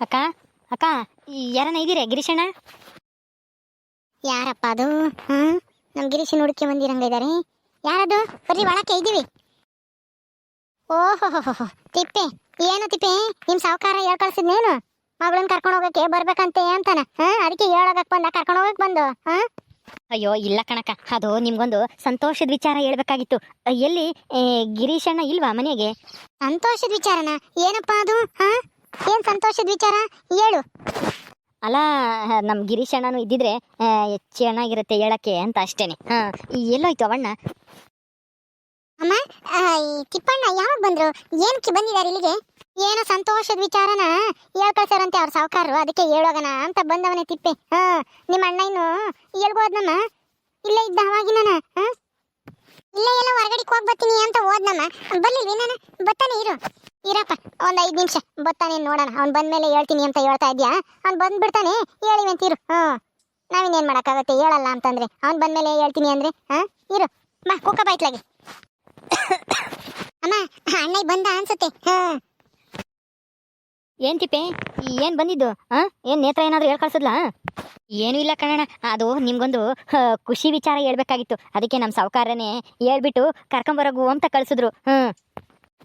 ಅಕ್ಕ ಅಕ್ಕ ಯಾರನ್ನ ಇದ್ದೀರಾ? ಗಿರೀಶಣ್ಣ? ಯಾರಪ್ಪ ಅದು? ಹ್ಮ್? ನಮ್ ಗಿರೀಶನ್ ಹುಡುಕಿ ಬಂದಿರಂಗ ಇದಾರೆ. ಯಾರದು? ಬರ್ರಿ ಒಳಕ್ಕೆ ಇದ್ದೀವಿ. ಓಹೋ ತಿಪ್ಪೆ. ಏನು ತಿಪ್ಪೆ? ನಿಮ್ ಸಾವುಕಾರ ಹೇಳ್ ಕಳ್ಸಿದ್ನೇನು ಮಗಳನ್ನ ಕರ್ಕೊಂಡು ಹೋಗಕ್ಕೆ ಬರ್ಬೇಕಂತೆ ಅಂತಾನ. ಹಾ ಅದಕ್ಕೆ ಹೇಳೋಗಕ್ ಬಂದ ಕರ್ಕೊಂಡು ಹೋಗಕ್ ಬಂದು ಹಾ? ಅಯ್ಯೋ ಇಲ್ಲ ಕಣಕ್ಕ. ಅದು ನಿಮ್ಗೊಂದು ಸಂತೋಷದ ವಿಚಾರ ಹೇಳ್ಬೇಕಾಗಿತ್ತು. ಎಲ್ಲಿ ಗಿರೀಶಣ್ಣ ಇಲ್ವಾ ಮನೆಗೆ? ಸಂತೋಷದ ವಿಚಾರನ? ಏನಪ್ಪ ಅದು? ಹಾ? ಏನ್ ಸಂತೋಷದ ವಿಚಾರ? ಹೇಳು. ಅಲ್ಲ ನಮ್ ಗಿರೀಶಣ್ಣನು ಇದ್ದಿದ್ರೆ ಆ, ಚೆನ್ನಾಗಿರುತ್ತೆ ಹೇಳಕ್ಕೆ ಅಂತ ಅಷ್ಟೇನೆ. ಹಾ ಎಲ್ಲೋಯ್ತು ಅವಣ್ಣ? ಅಮ್ಮ ಈ ತಿಪ್ಪಣ್ಣ ಯಾವಾಗ ಬಂದ್ರು? ಏನಕ್ಕೆ ಬಂದಿದ್ದಾರೆ ಇಲ್ಲಿಗೆ? ಏನೋ ಸಂತೋಷದ ವಿಚಾರನ ಹೇಳ್ಕಳ್ಸಾರಂತೆ ಅವ್ರ ಸಾವುಕಾರರು ಅದಕ್ಕೆ ಹೇಳೋಗಣ ಅಂತ ಬಂದವನೇ ತಿಪ್ಪೆ. ಹಾ ನಿಮ್ಮ ಅಣ್ಣ ಇನ್ನು ಹೇಳ್ಬೋದ್ನಮ್ಮ ಇಲ್ಲೇ ಇದ್ದ ಅವಾಗಿನ ಹಾ? ಇಲ್ಲೇ ಎಲ್ಲ ಹೊರಗಡೆ ಹೋಗಿ ಬರ್ತೀನಿ ಅಂತ ಹೋದ್ನಮ್ಮ. ಬರ್ಲಿಲ್ವಿ ನಾನು ಬತ್ತಾನೆ ಇರು. ಇರಪ್ಪ. ಒಂದ್ ಐದ್ ನಿಮಿಷ. ಬತ್ತಾನೆ ನೋಡೋಣ. ಅವ್ನ್ ಬಂದ್ಮೇಲೆ ಹೇಳ್ತೀನಿ ಅಂತ ಹೇಳ್ತಾ ಇದ್ಯಾ? ಅವ್ನ್ ಬಂದ್ಬಿಡ್ತಾನೆ. ಹೇಳಿ ಅಂತೀರು ಹ್ಞೂ ನಾವಿನ್ನೇನು ಮಾಡಕ್ಕಾಗತ್ತೆ? ಹೇಳಲ್ಲ ಅಂತಂದ್ರೆ. ಅವ್ನ್ ಬಂದ್ಮೇಲೆ ಹೇಳ್ತೀನಿ ಅಂದ್ರೆ, ಹಾ? ಇರು. ಬಾ ಕುಕ್ಕ ಬಾಯ್ತ್ಲಾಗೆ. ಅಮ್ಮ ಅಣ್ಣ ಬಂದ ಅನ್ಸುತ್ತೆ. ಹಾ. ಏನ್ ತಿಪ್ಪೆ? ಏನ್ ಬಂದಿದ್ದು? ಆ ಏನ್ ನೇತ್ರ ಏನಾದ್ರು ಹೇಳ್ ಕಳ್ಸದ್ಲಾ? ಏನು ಇಲ್ಲ ಕಣಣ್ಣ. ಅದು ನಿಮ್ಗೊಂದು ಖುಷಿ ವಿಚಾರ ಹೇಳ್ಬೇಕಾಗಿತ್ತು. ಅದಕ್ಕೆ ನಮ್ಮ ಸಾವುಕಾರನೇ ಹೇಳ್ಬಿಟ್ಟು ಕರ್ಕೊಂಬರಗು ಅಂತ ಕಳ್ಸಿದ್ರು. ಹ್ಮ್.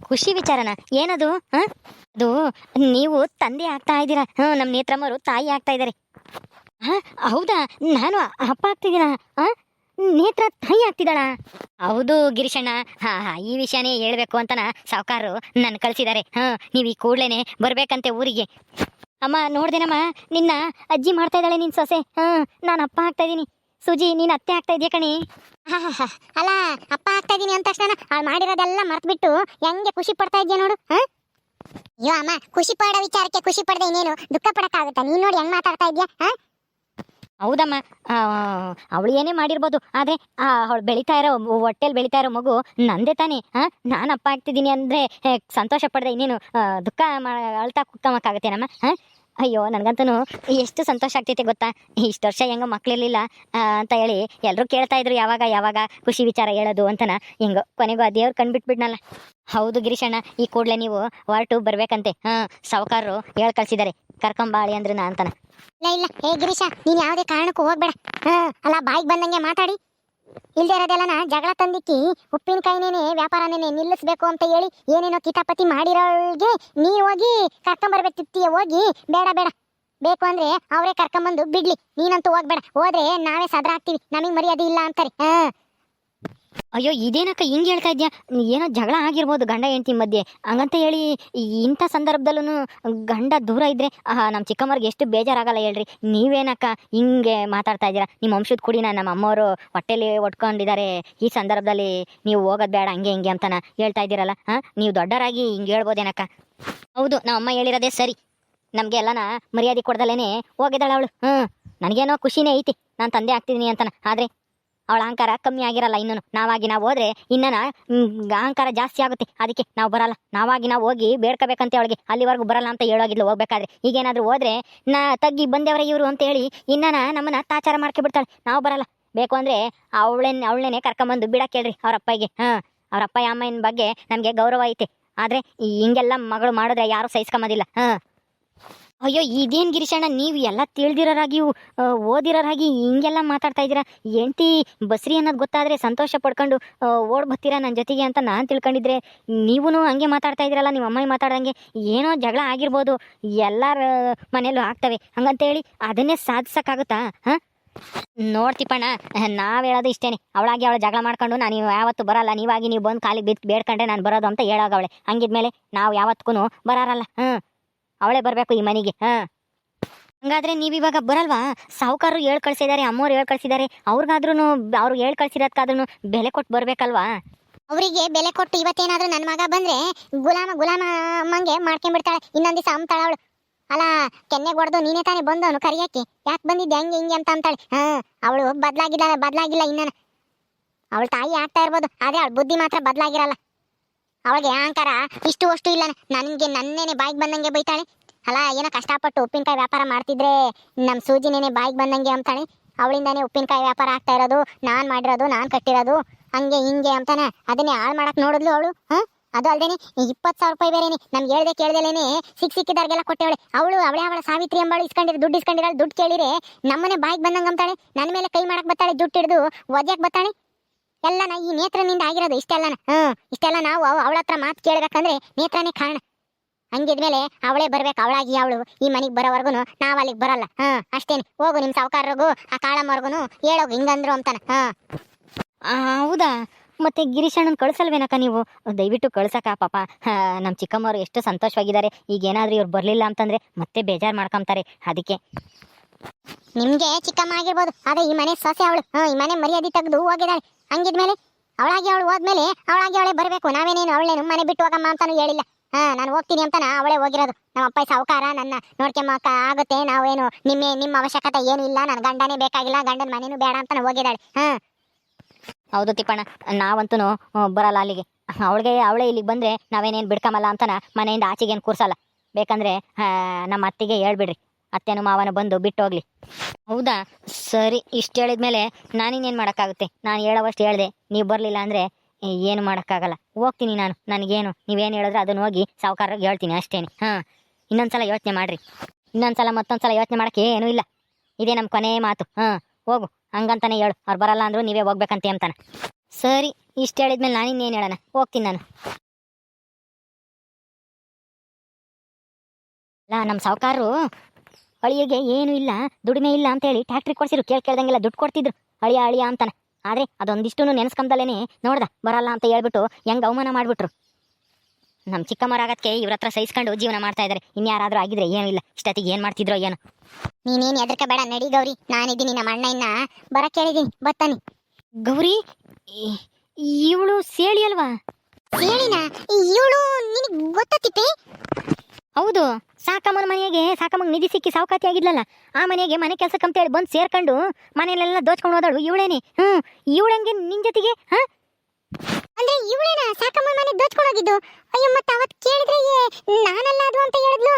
ಖುಷಿ ವಿಚಾರನ. ಏನದು? ಅದು ನೀವು ತಂದೆ ಆಗ್ತಾ ಇದ್ದೀರಾ? ಹ್ಮ್ ನಮ್ಮ ನೇತ್ರಮ್ಮರು ತಾಯಿ ಆಗ್ತಾ ಇದ್ದಾರೆ. ಹ, ಹೌದಾ? ನಾನು ಅಪ್ಪ ಆಗ್ತಿದ್ದೀನ ನೇತ್ರ ತಾಯಿ ಆಗ್ತಿದ್ದಾಳ? ಹೌದು ಗಿರೀಶಣ್ಣ. ಹಾ ಹಾ, ಈ ವಿಷಯನೇ ಹೇಳ್ಬೇಕು ಅಂತನ ಸಾವುಕಾರರು ನನ್ನ ಕಳ್ಸಿದಾರೆ ಹಾ, ನೀವು ಈ ಕೂಡ್ಲೇನೆ ಬರ್ಬೇಕಂತೆ ಊರಿಗೆ. ಅಮ್ಮ, ನೋಡ್ದೇನಮ್ಮ? ನಿನ್ನ ಅಜ್ಜಿ ಮಾಡ್ತಾ ಇದ್ದಾಳೆ ನಿನ್ ಸೊಸೆ. ಹಾ, ನಾನು ಅಪ್ಪ ಆಗ್ತಾ ಇದ್ದೀನಿ. ಸುಜಿ ನೀನ್ ಅತ್ತೆ ಆಗ್ತಾ ಇದೆಯಾ ಕಣಿ. ಅಲ್ಲ ಅಪ್ಪ ಆಗ್ತಾ ಇದೀನಿ ಅಂದ ತಕ್ಷಣ ಅವ್ಳು ಮಾಡಿರೋದೆಲ್ಲ ಮರ್ತ್ಬಿಟ್ಟು ಹೆಂಗೆ ಖುಷಿ ಪಡ್ತಾ ಇದ್ಯಾ ನೋಡು ಹ? ಅಯ್ಯೋ ಅಮ್ಮ ಖುಷಿ ಪಡೋ ವಿಚಾರಕ್ಕೆ ಖುಷಿ ಪಡದೆ ಇನ್ನೇನು ದುಃಖ ಪಡಕ್ಕಾಗುತ್ತಾ ನೀನ್ ನೋಡಿ ಹೆಂಗ್ ಮಾತಾಡ್ತಾ ಇದ್ಯಾ ಹ? ಹೌದಮ್ಮ ಅವಳು ಏನೇ ಮಾಡಿರ್ಬೋದು ಆದ್ರೆ ಅವಳು ಬೆಳಿತಾ ಇರೋ ಹೊಟ್ಟೆಲ್ ಬೆಳಿತಾ ಇರೋ ಮಗು ನಂದೇ ತಾನೇ ಹಾ ನಾನು ಅಪ್ಪ ಆಗ್ತಿದ್ದೀನಿ ಅಂದ್ರೆ ಸಂತೋಷ ಪಡ್ದೆ ಇನ್ನೇನು ದುಃಖ ಅಳ್ತಾ ಕುಕ್ಕಮಕ್ಕಾಗತ್ತೇನಮ್ಮ ಹಾ ಅಯ್ಯೋ ನನಗಂತೂ ಎಷ್ಟು ಸಂತೋಷ ಆಗ್ತೈತೆ ಗೊತ್ತಾ? ಇಷ್ಟು ವರ್ಷ ಹೆಂಗೋ ಮಕ್ಳಿರ್ಲಿಲ್ಲ ಆ, ಅಂತ ಹೇಳಿ ಎಲ್ಲರೂ ಕೇಳ್ತಾ ಇದ್ರು ಯಾವಾಗ ಯಾವಾಗ ಖುಷಿ ವಿಚಾರ ಹೇಳೋದು ಅಂತನ. ಹೆಂಗೋ ಕೊನೆಗೂ ಆ ದೇವ್ರು ಕಂಡುಬಿಟ್ಬಿಡ್ನಲ್ಲ ಹೌದು ಗಿರೀಶಣ್ಣ ಈ ಕೂಡಲೇ ನೀವು ವಾರ್ಟು ಬರ್ಬೇಕಂತೆ. ಹಾ ಸಾವುಕಾರರು ಹೇಳ್ ಕಳ್ಸಿದ್ದಾರೆ ಕರ್ಕೊಂಬಾಳಿ ನಾ ಅಂತನ. ಇಲ್ಲ ಇಲ್ಲ. ಹೇ ಗಿರೀಶ ನೀನು ಯಾವುದೇ ಕಾರಣಕ್ಕೂ ಹೋಗ್ಬೇಡ. ಹಾಂ ಅಲ್ಲ ಬಾಯಿಗೆ ಬಂದಂಗೆ ಮಾತಾಡಿ. ಇಲ್ದೇ ಇರೋದೆಲ್ಲನ ಜಗಳ ತಂದಿಕ್ಕಿ ಉಪ್ಪಿನಕಾಯಿನೇನೆ, ವ್ಯಾಪಾರನೇನೆ ನಿಲ್ಲಿಸ್ಬೇಕು ಅಂತ ಹೇಳಿ ಏನೇನೋ ಕಿತಾಪತಿ ಮಾಡಿರೋಳ್ಗೆ ನೀ ಹೋಗಿ ಕರ್ಕೊಂಬರ್ಬೇಕಿತ್ತೀಯ ಹೋಗಿ ಬೇಡ ಬೇಡ. ಬೇಕು ಅಂದ್ರೆ ಅವರೇ ಕರ್ಕೊಂಬಂದು ಬಿಡ್ಲಿ. ನೀನಂತೂ ಹೋಗ್ಬೇಡ. ಹೋದ್ರೆ ನಾವೇ ಸದ್ರ ಹಾಕ್ತೀವಿ ನಮಗೆ ಮರ್ಯಾದೆ ಇಲ್ಲ ಅಂತಾರೆ. ಹಾ. ಅಯ್ಯೋ, ಇದೇನಕ್ಕ ಹಿಂಗೆ ಹೇಳ್ತಾ ಇದ್ಯಾ? ಏನೋ ಜಗಳ ಆಗಿರ್ಬೋದು ಗಂಡ ಹೆಂಡತಿ ಮಧ್ಯೆ. ಹಂಗಂತ ಹೇಳಿ ಇಂಥ ಸಂದರ್ಭದಲ್ಲೂ ಗಂಡ ದೂರ ಇದ್ರೆ ನಮ್ಮ ಚಿಕ್ಕಮ್ಮರಿಗೆ ಎಷ್ಟು ಬೇಜಾರಾಗಲ್ಲ ಹೇಳ್ರಿ. ನೀವೇನಕ್ಕ ಹಿಂಗೆ ಮಾತಾಡ್ತಾ ಇದ್ದೀರಾ? ನಿಮ್ಮ ವಂಶದ ಕುಡಿನ ನಮ್ಮ ಅಮ್ಮವರು ಹೊಟ್ಟೆಲಿ ಒಟ್ಕೊಂಡಿದ್ದಾರೆ. ಈ ಸಂದರ್ಭದಲ್ಲಿ ನೀವು ಹೋಗೋದು ಬೇಡ, ಹಂಗೆ ಹಿಂಗೆ ಅಂತನ ಹೇಳ್ತಾ ಇದ್ದೀರಲ್ಲ, ಹಾಂ? ನೀವು ದೊಡ್ಡರಾಗಿ ಹಿಂಗೆ ಹೇಳ್ಬೋದೇನಕ್ಕ? ಹೌದು, ನಮ್ಮ ಅಮ್ಮ ಹೇಳಿರೋದೇ ಸರಿ. ನಮಗೆ ಎಲ್ಲನ ಮರ್ಯಾದೆ ಕೊಡ್ದಲೇನೆ ಹೋಗಿದ್ದಾಳೆ ಅವಳು. ಹ್ಞೂ ನನಗೇನೋ ಖುಷಿನೇ ಐತಿ. ನಾನು ತಂದೆ ಆಗ್ತಿದ್ದೀನಿ ಅಂತನ. ಆದರೆ ಅವಳ ಅಹಂಕಾರ ಕಮ್ಮಿ ಆಗಿರಲ್ಲ ಇನ್ನೂ ನಾವಾಗಿ ನಾವು ಹೋದ್ರೆ ಇನ್ನನ ಅಹಂಕಾರ ಜಾಸ್ತಿ ಆಗುತ್ತೆ. ಅದಕ್ಕೆ ನಾವು ಬರಲ್ಲ. ನಾವಾಗಿ ನಾವು ಹೋಗಿ ಬೇಡ್ಕೋಬೇಕಂತೆ ಅವಳಿಗೆ. ಅಲ್ಲಿವರೆಗೂ ಬರಲ್ಲ ಅಂತ ಹೇಳೋಗಿದ್ಲು ಹೋಗ್ಬೇಕಾದ್ರೆ. ಈಗೇನಾದ್ರೂ ಹೋದ್ರೆ ನಾ, ತಗ್ಗಿ ಬಂದೇವ್ರೆ ಇವರು ಅಂತ ಹೇಳಿ ಇನ್ನನ ನಮ್ಮನ್ನ ತಾಚಾರ ಮಾಡ್ಕೊಬಿಡ್ತಾಳೆ. ನಾವು ಬರಲ್ಲ. ಬೇಕು ಅಂದ್ರೆ ಅವಳೇನ್, ಅವಳನ್ನೇ ಕರ್ಕೊಂಬಂದು ಬಿಡಕ್ಕೆ ಹೇಳ್ರಿ ಅವ್ರ ಅಪ್ಪಗೆ. ಹಾ, ಅವ್ರ ಅಪ್ಪ ಅಮ್ಮನ ಬಗ್ಗೆ ನಮಗೆ ಗೌರವ ಐತೆ. ಆದ್ರೆ ಈ ಹಿಂಗೆಲ್ಲ ಮಗಳು ಮಾಡಿದ್ರೆ ಯಾರು ಸಹಿಸ್ಕೊಂಬೋದಿಲ್ಲ. ಹಾ. ಅಯ್ಯೋ, ಇದೇನ್ ಗಿರೀಶಣ್ಣ, ನೀವು ಎಲ್ಲ ತಿಳಿದಿರೋರಾಗಿ ಓದಿರೋರಾಗಿ ಹಿಂಗೆಲ್ಲ ಮಾತಾಡ್ತಾ ಇದ್ದೀರಾ? ಎಂಟಿ ಬಸ್ರಿ ಅನ್ನೋದು ಗೊತ್ತಾದ್ರೆ ಸಂತೋಷ ಪಡ್ಕೊಂಡು ಓಡ್ ಬರ್ತೀರಾ ನನ್ನ ಜೊತೆಗೆ ಅಂತ ನಾನು ತಿಳ್ಕೊಂಡಿದ್ರೆ? ನೀವೂ ಹಂಗೆ ಮಾತಾಡ್ತಾ ಇದ್ದೀರಲ್ಲ ನಿಮ್ಮ ಅಮ್ಮಾಯಿ ಮಾತಾಡ್ದಂಗೆ ಏನೋ ಜಗಳ ಆಗಿರ್ಬೋದು. ಎಲ್ಲರ ಮನೆಯಲ್ಲೂ ಆಗ್ತವೆ. ಹಂಗಂತೇಳಿ ಅದನ್ನೇ ಸಾಧಿಸೋಕ್ಕಾಗುತ್ತಾ? ಹಾಂ? ನೋಡ್ತಿಪ್ಪಣ್ಣ, ನಾವು ಹೇಳೋದು ಇಷ್ಟೇನೆ. ಅವಳಾಗಿ ಅವಳ ಜಗಳ ಮಾಡ್ಕೊಂಡು, ನಾನು ಯಾವತ್ತು ಬರಲ್ಲ. ನೀವಾಗಿ ನೀವು ಬಂದು ಕಾಲಿಗೆ ಬಿದ್ದು ಬೇಡ್ಕೊಂಡ್ರೆ ನಾನು ಬರೋದು ಅಂತ ಹೇಳೋಗವಳೆ. ಹಂಗಿದ್ಮೇಲೆ ನಾವು ಯಾವತ್ತೂ ಬರಾರಲ್ಲ ಹ್ಞೂ ಅವಳೇ ಬರಬೇಕು ಈ ಮನೆಗೆ, ಹಾಂ. ಹಂಗಾದ್ರೆ ನೀವು ಇವಾಗ ಬರಲ್ವಾ? ಸಾಹುಕಾರರು ಹೇಳ್ ಕಳ್ಸಿದ್ದಾರೆ ಅಮ್ಮವ್ರು ಹೇಳ್ ಕಳ್ಸಿದ್ದಾರೆ ಅವ್ರಿಗಾದ್ರೂ ಅವ್ರು ಹೇಳ್ ಕಳ್ಸಿರೋದ್ಕಾದ್ರೂ ಬೆಲೆ ಕೊಟ್ಟು ಬರ್ಬೇಕಲ್ವಾ? ಅವರಿಗೆ ಬೆಲೆ ಕೊಟ್ಟು ಇವತ್ತೇನಾದ್ರೂ ನನ್ನ ಮಗ ಬಂದ್ರೆ ಗುಲಾಮ ಗುಲಾಮ ಅಮ್ಮಂಗೆ ಮಾಡ್ಕೊಂಡ್ಬಿಡ್ತಾಳೆ ಬಿಡ್ತಾಳೆ ದಿವಸ ಅಮ್ತಾಳ ಅವಳು. ಅಲ್ಲ ಕೆನ್ನೆ ಹೊಡೆದು ನೀನೇ ತಾನೇ ಬಂದವನು ಕರಿಯಕ್ಕೆ ಯಾಕೆ ಬಂದಿದ್ದೆ ಹಂಗೆ ಹಿಂಗೆ ಅಂತ ಅಂತಾಳೆ ಹಾ, ಅವಳು ಬದ್ಲಾಗಿಲ್ಲ ಬದ್ಲಾಗಿಲ್ಲ ಇನ್ನ ಅವಳ ತಾಯಿ ಆಗ್ತಾ ಇರ್ಬೋದು ಅದೇ ಅವಳು ಬುದ್ಧಿ ಮಾತ್ರ ಬದ್ಲಾಗಿರಲ್ಲ. ಅವಳಿಗೆ ಅಹಂಕಾರ ಇಷ್ಟು ಅಷ್ಟು ಇಲ್ಲ ನನಗೆ ನನ್ನೇನೆ ಬಾಯಿಗೆ ಬಂದಂಗೆ ಬೈತಾಳೆ ಅಲ್ಲ ಏನೋ ಕಷ್ಟಪಟ್ಟು ಉಪ್ಪಿನಕಾಯಿ ವ್ಯಾಪಾರ ಮಾಡ್ತಿದ್ರೆ ನಮ್ಮ ಸೂಜಿನೇನೆ ಬಾಯಿಗೆ ಬಂದಂಗೆ ಅಂತಾನೆ ಅವಳಿಂದಾನೆ ಉಪ್ಪಿನಕಾಯಿ ವ್ಯಾಪಾರ ಆಗ್ತಾ ಇರೋದು, ನಾನ್ ಮಾಡಿರೋದು, ನಾನ್ ಕಟ್ಟಿರೋದು, ಹಂಗೆ ಹಿಂಗೆ ಅಂತಾನೆ. ಅದನ್ನೇ ಹಾಳು ಮಾಡಕ್ ನೋಡಿದ್ಲು ಅವಳು, ಹಾ? ಅದು ಅಲ್ಲದೇನೆ ಇಪ್ಪತ್ತು ಸಾವಿರ ರೂಪಾಯಿ ಬೇರೆನೆ, ನಮ್ಗೆ ಹೇಳ್ದೆ ಕೇಳ್ದಲೇನೆ, ಸಿಕ್ ಸಿಕ್ಕಿದಾರ್ಗೆಲ್ಲ ಕೊಟ್ಟೆವಳೆ. ಅವಳು, ಅವಳೆ ಅವಳ ಸಾವಿತ್ರಿ ಎಂಬಳು ಇಸ್ಕೊಂಡಿರೋ, ದುಡ್ಡು ಇಸ್ಕೊಂಡಿರೋ ದುಡ್ಡು ಕೇಳಿರೆ, ನಮ್ಮನೆ ಬಾಯಿಗೆ ಬಂದಂಗೆ ಅಂತಾಳೆ. ನನ್ನ ಮೇಲೆ ಕೈ ಮಾಡಕ್ಕೆ ಬತ್ತಾಳೆ ದುಡ್ಡು ಹಿಡಿದು ಒದ್ಯಾಕ್ ಬರ್ತಾಳೆ. ಎಲ್ಲ ನಾ ಈ ನೇತ್ರನಿಂದ ಆಗಿರೋದು ಇಷ್ಟೆಲ್ಲನ ಹ್ಮ್ ಇಷ್ಟೆಲ್ಲ ನಾವು ಅವಳ ಹತ್ರ ಮಾತು ಕೇಳಬೇಕಂದ್ರೆ ನೇತ್ರನೇ ಕಾರಣ. ಹಂಗಿದ್ಮೇಲೆ ಅವಳೇ ಬರ್ಬೇಕು ಅವಳಾಗಿ ಅವಳು ಈ ಮನೆಗೆ ಬರೋವರೆಗೂ ನಾವ್ ಅಲ್ಲಿಗೆ ಬರಲ್ಲ. ಹಾ ಅಷ್ಟೇನೆ. ಹೋಗು ನಿಮ್ ಸಾವುಕಾರರಿಗೂ ಆ ಕಾಳಮ್ಮವ್ರಿಗೂ ಹೇಳೋಗು ಹಿಂಗಂದ್ರು ಅಂತಾನೆ. ಹಾ. ಆ, ಹೌದಾ? ಮತ್ತೆ ಗಿರೀಶ್ ಅಣ್ಣನ್ ಕಳ್ಸಲ್ವೇನಕ್ಕ ನೀವು? ದಯವಿಟ್ಟು ಕಳ್ಸಕ್ಕ ಪಾಪ. ನಮ್ಮ ನಮ್ ಚಿಕ್ಕಮ್ಮವ್ರು ಎಷ್ಟು ಸಂತೋಷವಾಗಿದ್ದಾರೆ. ಈಗ ಏನಾದ್ರೂ ಇವ್ರು ಬರಲಿಲ್ಲ ಅಂತಂದ್ರೆ ಮತ್ತೆ ಬೇಜಾರ್ ಮಾಡ್ಕೊಂತಾರೆ ಅದಕ್ಕೆ. ನಿಮ್ಗೆ ಚಿಕ್ಕಮ್ಮ ಆಗಿರ್ಬೋದು. ಅದೇ ಈ ಮನೆ ಸೊಸೆ ಅವಳು. ಹಾ ಈ ಮನೆ ಮರ್ಯಾದೆ ತೆಗೆದು ಹೋಗಿದ್ದಾಳೆ. ಹಂಗಿದ್ಮೇಲೆ ಅವಳಾಗಿ ಅವಳು ಹೋದ್ಮೇಲೆ ಅವಳಾಗಿ ಅವಳೇ ಬರಬೇಕು. ನಾವೇನೇನು ಅವಳೇನು ಮನೆ ಬಿಟ್ಟು ಹೋಗಮ್ಮ ಅಂತಾನು ಹೇಳಿಲ್ಲ. ಹಾ, ನಾನು ಹೋಗ್ತೀನಿ ಅಂತಾನ, ಅವಳೇ ಹೋಗಿರೋದು. ನಮ್ಮ ಅಪ್ಪ ಸಾವುಕಾರ ನನ್ನ ನೋಡ್ಕೊಂಬಕ್ಕ ಆಗುತ್ತೆ, ನಾವೇನು ನಿಮ್ಮ ನಿಮ್ಮ ಅವಶ್ಯಕತೆ ಏನು ಇಲ್ಲ ನನ್ನ ಗಂಡನೇ ಬೇಕಾಗಿಲ್ಲ, ಗಂಡನ ಮನೇನು ಬೇಡ ಅಂತಾನೆ ಹೋಗಿದ್ದಾಳೆ. ಹಾ. ಹೌದು ತಿಪ್ಪಣ್ಣ ನಾವಂತೂ ಬರಲ್ಲ ಅಲ್ಲಿಗೆ. ಅವಳಿಗೆ, ಅವಳೇ ಇಲ್ಲಿಗೆ ಬಂದ್ರೆ ನಾವೇನೇನು ಬಿಡ್ಕಮಲ್ಲ ಅಂತನ ಮನೆಯಿಂದ ಆಚೆಗೇನು ಕೂರ್ಸಲ್ಲ. ಬೇಕಂದ್ರೆ ನಮ್ಮ ಅತ್ತಿಗೆ ಹೇಳ್ಬಿಡ್ರಿ. ಅತ್ತೆನು ಮಾವನ ಬಂದು ಬಿಟ್ಟು ಹೋಗ್ಲಿ ಹೌದಾ? ಸರಿ, ಇಷ್ಟು ಹೇಳಿದ್ಮೇಲೆ ನಾನಿನ್ನೇನು ಮಾಡೋಕ್ಕಾಗುತ್ತೆ? ನಾನು ಹೇಳೋವಷ್ಟು ಹೇಳ್ದೆ. ನೀವು ಬರಲಿಲ್ಲ ಅಂದರೆ ಏನು ಮಾಡೋಕ್ಕಾಗಲ್ಲ. ಹೋಗ್ತೀನಿ ನಾನು. ನನಗೇನು, ನೀವೇನು ಹೇಳಿದ್ರೆ ಅದನ್ನ ಹೋಗಿ ಸಾವುಕಾರರಿಗೆ ಹೇಳ್ತೀನಿ ಅಷ್ಟೇನೆ. ಹಾಂ, ಇನ್ನೊಂದ್ಸಲ ಯೋಚನೆ ಮಾಡಿರಿ. ಇನ್ನೊಂದ್ಸಲ ಮತ್ತೊಂದ್ಸಲ ಯೋಚನೆ ಮಾಡೋಕ್ಕೆ ಏನೂ ಇಲ್ಲ. ಇದೇ ನಮ್ಮ ಕೊನೆ ಮಾತು. ಹಾಂ, ಹೋಗು. ಹಂಗಂತಾನೆ ಹೇಳು. ಅವ್ರು ಬರಲ್ಲ ಅಂದ್ರು ನೀವೇ ಹೋಗ್ಬೇಕಂತೆ ಅಂತಾನೆ. ಸರಿ, ಇಷ್ಟು ಹೇಳಿದ್ಮೇಲೆ ನಾನು ಇನ್ನೇನು ಹೇಳೋಣ? ಹೋಗ್ತೀನಿ ನಾನು. ಅಲ್ಲ ನಮ್ಮ ಸಾವುಕಾರರು ಅಳಿಯಗೆ ಏನೂ ಇಲ್ಲ, ದುಡಿಮೆ ಇಲ್ಲ ಅಂತೇಳಿ ಟ್ಯಾಕ್ಟ್ರಿ ಕೊಡಿಸಿರು ಕೇಳ್ ಕೇಳ್ದಂಗೆಲ್ಲ ದುಡ್ಡು ಕೊಡ್ತಿದ್ರು. ಅಳಿಯ ಅಳಿಯ ಅಂತಾನೆ. ಆದರೆ ಅದೊಂದಿಷ್ಟು ನೆನೆಸ್ಕೊಂಬದಲೇನೆ ನೋಡ್ದ, ಬರಲ್ಲ ಅಂತ ಹೇಳ್ಬಿಟ್ಟು ಹೆಂಗೆ ಅವಮಾನ ಮಾಡಿಬಿಟ್ರು. ನಮ್ಮ ಚಿಕ್ಕಮ್ಮರಾಗಕ್ಕೆ ಇವ್ರ ಹತ್ರ ಸಹಿಸ್ಕೊಂಡು ಜೀವನ ಮಾಡ್ತಾ ಇದ್ದಾರೆ ಇನ್ಯಾರಾದರೂ ಆಗಿದ್ರೆ ಏನೂ ಇಲ್ಲ. ಇಷ್ಟೊತ್ತಿಗೆ ಏನು ಮಾಡ್ತಿದ್ರೋ ಏನು. ನೀನೇನು ಹೆದರ್ಕ ಬೇಡ, ನಡಿ ಗೌರಿ. ನಾನಿದ್ದೀನಿ ನಮ್ಮ ಅಣ್ಣ ಇನ್ನ ಬರ ಹೇಳಿದೀನಿ ಬತ್ತಾನೆ. ಗೌರಿ, ಇವಳು ಸೇಳಿ ಅಲ್ವಾ? ಹೇಳಿನ ಇವಳು ನಿನಗೆ ಗೊತ್ತಿಪ್ಪೆ ಹೌದು. ಸಾಕಮ್ಮನ ಮನೆಗೆ ಸಾಕಮ್ಮನ ನಿಧಿ ಸಿಕ್ಕಿ ಸಾವುಕಾತಿ ಆಗಿದ್ಲಲ್ಲ ಆ ಮನೆಗೆ ಮನೆ ಕೆಲಸಕ್ಕಂತೇಳಿ ಬಂದು ಸೇರ್ಕೊಂಡು ಮನೆಯಲ್ಲೆಲ್ಲ ದೋಚ್ಕೊಂಡು ಹೋದಳು ಇವಳೇನೆ. ಹ್ಞೂ ಇವಳಂಗೆ ನಿನ್ ಜೊತೆಗೆ ಹಾಂ? ಅಂದ್ರೆ ಇವಳೇನ? ಸಾಕಮ್ಮನ ಮನೆ ದೋಚ್ಕೊಂಡು ಹೋಗಿದ್ದು? ಅಯ್ಯೋ ಮತ್ತೆ ಅವತ್ತು ಕೇಳಿದ್ರೆ ನಾನಲ್ಲ ಅದು ಅಂತ ಹೇಳಿದ್ಲು?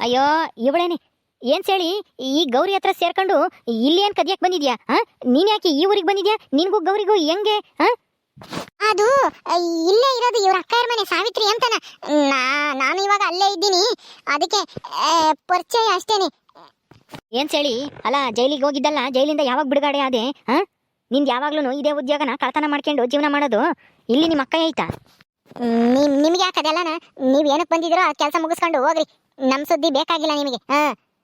ಅಯ್ಯೋ ಇವಳೇನೆ. ಏನ್ ಹೇಳಿ ಈ ಗೌರಿ ಹತ್ರ ಸೇರ್ಕೊಂಡು ಇಲ್ಲಿ ಏನ್ ಕದಿಯಕ್ ಬಂದಿದ್ಯಾ ಹಾ? ನೀನ್ ಯಾಕೆ ಈ ಊರಿಗೆ ಬಂದಿದ್ಯಾ? ನಿನ್ಗೂ ಗೌರಿಗೂ ಹೆಂಗೆ ಹಾ? ಅದು ಇಲ್ಲೇ ಇರೋದು ಇವ್ರ ಅಕ್ಕಯ್ಯರ ಮನೆ ಸಾವಿತ್ರಿ ಅಂತನ. ನಾ ನಾನು ಇವಾಗ ಅಲ್ಲೇ ಇದ್ದೀನಿ. ಅದಕ್ಕೆ ಪರಿಚಯ ಅಷ್ಟೇನೆ. ಏನ್ ಹೇಳಿ ಅಲ್ಲ ಜೈಲಿಗೆ ಹೋಗಿದ್ದಲ್ಲ ಜೈಲಿಂದ ಯಾವಾಗ ಬಿಡುಗಡೆ ಆದೆ ಹಾ? ನಿಂದ್ ಯಾವಾಗ್ಲೂ ಇದೇ ಉದ್ಯೋಗನ ಕಳ್ತನ ಮಾಡ್ಕೊಂಡು ಜೀವನ ಮಾಡೋದು? ಇಲ್ಲಿ ನಿಮ್ಮ ಅಕ್ಕ ಐತಾ? ನಿಮ್ ನಿಮ್ಗೆ ಯಾಕೆ ಅದೆಲ್ಲನ? ನೀವ್ ಏನಕ್ಕೆ ಬಂದಿದ್ದೀರೋ ಆ ಕೆಲಸ ಮುಗಿಸ್ಕೊಂಡು ಹೋಗ್ರಿ. ನಮ್ ಸುದ್ದಿ ಬೇಕಾಗಿಲ್ಲ ನಿಮಗೆ ಹಾ?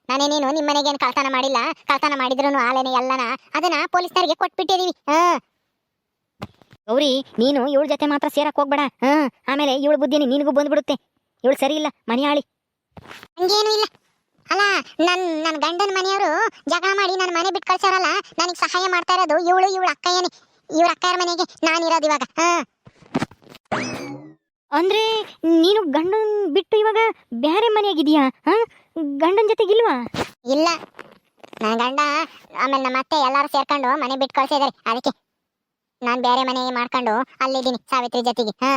ನಾನೇನೇನು ನಿಮ್ಮ ಏನು ಕಳ್ತನ ಮಾಡಿಲ್ಲ? ಕಳ್ತನ ಮಾಡಿದ್ರು ಆಲೇನೆ ಎಲ್ಲನ? ಅದನ್ನ ಪೊಲೀಸ್ನವರಿಗೆ ಕೊಟ್ಬಿಟ್ಟಿದೀವಿ ಹಾ? ಗೌರಿ ನೀನು ಇವಳ ಜೊತೆ ಮಾತ್ರ ಸೇರಕ್ ಹೋಗ್ಬೇಡ. ಹಾ ಆಮೇಲೆ ಇವಳ ಬುದ್ಧಿನಿ ನಿನಗೂ ಬಂದ್ಬಿಡುತ್ತೆ. ಇವಳು ಸರಿ ಇಲ್ಲ ಮನೆಯಾಳಿ. ಹಂಗೇನು ಇಲ್ಲ. ಅಲ್ಲ ನನ್ ನನ್ನ ಗಂಡನ ಮನೆಯವರು ಜಗಳ ಮಾಡಿ ನನ್ನ ಮನೆ ಬಿಟ್ಟು ಕಳ್ಸಾರಲ್ಲ ನನಗೆ ಸಹಾಯ ಮಾಡ್ತಾ ಇರೋದು ಇವಳು ಇವಳ ಅಕ್ಕಯ್ಯನೇ. ಇವ್ರ ಅಕ್ಕಯ್ಯರ ಮನೆಗೆ ನಾನಿರೋದು ಇವಾಗ. ಹಾ. ಅಂದ್ರೆ ನೀನು ಗಂಡನ್ ಬಿಟ್ಟು ಇವಾಗ ಬೇರೆ ಮನೆಯಾಗಿದೀಯಾ ಹಾ ಗಂಡನ ಜೊತೆಗಿಲ್ವಾ? ಇಲ್ಲ. ನನ್ನ ಗಂಡ ಆಮೇಲೆ ನಮ್ಮ ಅತ್ತೆ ಎಲ್ಲರೂ ಸೇರ್ಕೊಂಡು ಮನೆ ಬಿಟ್ಟು ಕಳ್ಸಿದಾರೆ ಅದಕ್ಕೆ. ನಾನು ಬೇರೆ ಮನೆ ಮಾಡ್ಕೊಂಡು ಅಲ್ಲಿದ್ದೀನಿ ಸಾವಿತ್ರಿ ಜೊತೆಗೆ ಹಾ.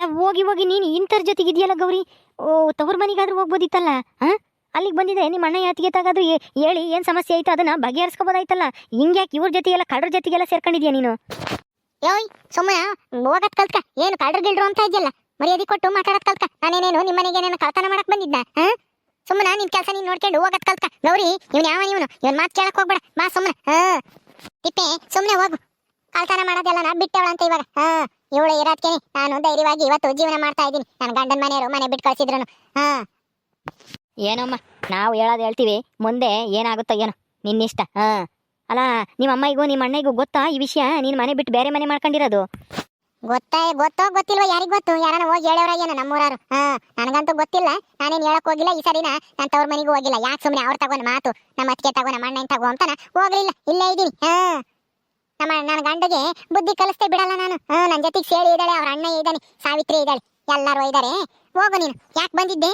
ನಾವ್ ಹೋಗಿ ಹೋಗಿ ನೀನು ಜೊತೆಗೆ ಇದೆಯಲ್ಲ ಗೌರಿ? ಓ ತವ್ರ ಮನೆಗಾದ್ರೂ ಹೋಗ್ಬೋದಿತ್ತಲ್ಲ? ಹಾ? ಅಲ್ಲಿಗೆ ಬಂದಿದ್ರೆ ನಿಮ್ಮ ಅಣ್ಣ ಯಾತಿಗೆ ತಗಾದ್ರು ಹೇಳಿ ಏನ್ ಸಮಸ್ಯೆ ಐತೆ ಅದನ್ನ ಬಗೆಹರಿಸ್ಕೋಬೋದಾಯ್ತಲ್ಲ? ಹಿಂಗ್ಯಾಕೆ ಇವ್ರ ಜೊತೆಗೆಲ್ಲ ಕಡ್ರ ಜೊತೆಗೆಲ್ಲ ಸೇರ್ಕೊಂಡಿದ್ಯಾ ನೀನು? ಯೋಯ್ ಸುಮ್ಮನೆ ಹೋಗತ್ ಕಲ್ತ್ಕ. ಏನು ಕಡ್ರ ಗಿಳ್ರು ಅಂತ ಇದೆಯಲ್ಲ? ಮರ್ಯಾದೆ ಕೊಟ್ಟು ಮಾತಾಡತ್ ಕಲ್ತ್ಕ. ನಾನೇನೇನು ನಿಮ್ಮ ಮನೆಗೆ ಏನೇನು ಕಳ್ತನ ಮಾಡಕ್ ಬಂದಿದ್ದ ಹಾ? ಸುಮ್ಮನೆ ನಿನ್ ಕೆಲಸ ನೀನ್ ನೋಡ್ಕೊಂಡು ಹೋಗತ್ ಕಲ್ತ್ಕ. ಗೌರಿ ಇವ್ನು ಯಾವ ಇವನು? ಇವನ್ ಮಾತು ಕೇಳಕ್ ಹೋಗ್ಬೇಡ. ಬಾ ಸುಮ್ಮನೆ ಹಾ. ತಿಪ್ಪೆ ಸುಮ್ಮನೆ ಹೋಗು. ಕಳ್ತನ ಮಾಡೋದೆಲ್ಲ ನಾ ಬಿಟ್ಟವಳ ಅಂತ ಇವಾಗ. ಹಾ ಇವಳು ಇರೋದ್ಕೆ ನಾನು ಧೈರ್ಯವಾಗಿ ಇವತ್ತು ಜೀವನ ಮಾಡ್ತಾ ಇದ್ದೀನಿ. ನನ್ನ ಗಂಡನ ಮನೆಯವರು ಮನೆ ಬಿಟ್ಟು ಕಳ್ಸಿದ್ರು ಹಾ. ಏನಮ್ಮ ನಾವು ಹೇಳೋದು ಹೇಳ್ತೀವಿ. ಮುಂದೆ ಏನಾಗುತ್ತೋ ಏನೋ. ನಿನ್ನಿಷ್ಟ. ಹಾ. ಅಲ್ಲ ನಿಮ್ಮ ಅಮ್ಮಗೂ ನಿಮ್ಮ ಅಣ್ಣಿಗೂ ಗೊತ್ತಾ ಈ ವಿಷಯ? ನೀನು ಮನೆ ಬಿಟ್ಟು ಬೇರೆ ಮನೆ ಮಾಡ್ಕೊಂಡಿರೋದು? ಗೊತ್ತ ಗೊತ್ತೋ ಗೊತ್ತಿಲ್ವ ಯಾರಿಗ್ ಗೊತ್ತು? ಯಾರನ್ನ ಹೋಗಿ ಹೇಳೋರ ಏನೋ ನಮ್ಮೂರಾರು? ಹಾ ನನಗಂತೂ ಗೊತ್ತಿಲ್ಲ. ನಾನೇನು ಹೇಳಕ್ ಹೋಗಿಲ್ಲ. ಈ ಸರಿನ? ನಾನು ತವ್ರ ಮನೆಗೂ ಹೋಗಿಲ್ಲ. ಯಾಕೆ ಸುಮ್ಮನೆ ಅವ್ರು ತಗೊಂಡು ಮಾತು? ನಮ್ಮ ಅತ್ತಿಗೆ ತಗೊಂಡು ನಮ್ಮ ಅಣ್ಣನ ತಗೋ ಅಂತಾನ ಹೋಗ್ಲಿಲ್ಲ. ಇಲ್ಲೇ ಇದ್ದೀನಿ ಹಾ. ನಮ್ಮ ನನ್ನ ಗಂಡಗೆ ಬುದ್ಧಿ ಕಲಿಸ್ತೇ ಬಿಡಲ್ಲ ನಾನು. ಹ್ಞೂ ನನ್ನ ಜೊತೆಗೆ ಸೇಳಿ ಇದ್ದಾಳೆ ಅವ್ರ ಅಣ್ಣ ಇದ್ದಾನೆ ಸಾವಿತ್ರಿ ಇದ್ದಾಳೆ ಎಲ್ಲರೂ ಇದ್ದಾರೆ ಹೋಗು ನೀನು. ಯಾಕೆ ಬಂದಿದ್ದೆ?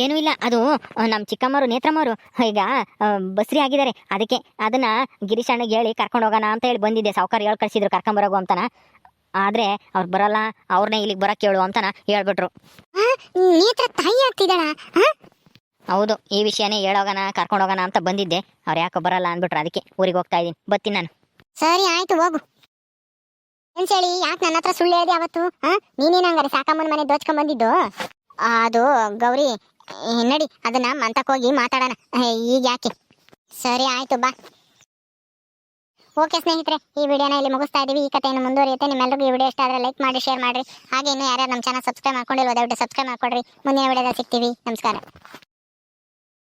ಏನೂ ಇಲ್ಲ ಅದು ನಮ್ಮ ಚಿಕ್ಕಮ್ಮರು ನೇತ್ರಮ್ಮರು ಈಗ ಬಸ್ರಿ ಆಗಿದ್ದಾರೆ. ಅದಕ್ಕೆ ಅದನ್ನ ಗಿರೀಶ್ ಅಣ್ಣಗೆ ಹೇಳಿ ಕರ್ಕೊಂಡು ಹೋಗೋಣ ಅಂತ ಹೇಳಿ ಬಂದಿದ್ದೆ. ಸಾವುಕಾರ ಹೇಳಿ ಕಳ್ಸಿದ್ರು ಕರ್ಕೊಂಬರೋಗು ಅಂತಾನ. ಆದ್ರೆ ಅವ್ರು ಬರಲ್ಲ ಅವ್ರನ್ನೇ ಇಲ್ಲಿಗೆ ಬರಕ್ಕೆ ಹೇಳು ಅಂತಾನ ಹೇಳ್ಬಿಟ್ರು. ನೇತ್ರ ತಾಯಿ ಆಗ್ತಿದ್ದಾಳ? ಹೌದು ಈ ವಿಷಯನೇ ಹೇಳೋಗೋಣ ಕರ್ಕೊಂಡು ಹೋಗೋಣ ಅಂತ ಬಂದಿದ್ದೆ. ಅವ್ರು ಯಾಕೋ ಬರಲ್ಲ ಅಂದ್ಬಿಟ್ರು ಅದಕ್ಕೆ ಊರಿಗೆ ಹೋಗ್ತಾ ಇದ್ದೀನಿ. ಬತ್ತೀನಿ ನಾನು. ಸರಿ, ಆಯ್ತು, ಹೋಗು. ಹೇಳಿ ಯಾಕೆ ನನ್ನ ಹತ್ರ ಸುಳ್ಳು ಹೇಳಿದೆ ಅವತ್ತು ನೀನೇನು ಹಂಗಾರೆ, ಸಾಕಮ್ಮನ ಮನೆ ದೋಚ್ಕೊಂಡ್ ಬಂದಿದ್ದು? ಅದು, ಗೌರಿ ನಡಿ, ಅದನ್ನ ಮಂತಕ್ಕೆ ಹೋಗಿ ಮಾತಾಡೋಣ. ಈಗ ಯಾಕೆ? ಸರಿ, ಆಯ್ತು, ಬಾ. ಓಕೆ ಸ್ನೇಹಿತರೆ, ಈ ವಿಡಿಯೋನ ಇಲ್ಲಿ ಮುಗಿಸ್ತಾ ಇದೀವಿ. ಈ ಕಥೆಯನ್ನು ಮುಂದುವರಿಯುತ್ತೆ. ನಿಮ್ಮೆಲ್ಲರಿಗೂ ಈ ವಿಡಿಯೋ ಇಷ್ಟ ಆದರೆ ಲೈಕ್ ಮಾಡಿ, ಶೇರ್ ಮಾಡಿ. ಹಾಗೆ ಇನ್ನೂ ಯಾರ್ಯಾರು ನಮ್ಮ ಚಾನಲ್ ಸಬ್ಸ್ಕ್ರೈಬ್ ಮಾಡ್ಕೊಂಡಿಲ್ಲ ದಯವಿಟ್ಟು ಸಬ್ಸ್ಕ್ರೈಬ್ ಮಾಡ್ಕೊಡ್ರಿ. ಮುಂದಿನ ವಿಡಿಯೋದಲ್ಲಿ ಸಿಗ್ತೀವಿ. ನಮಸ್ಕಾರ.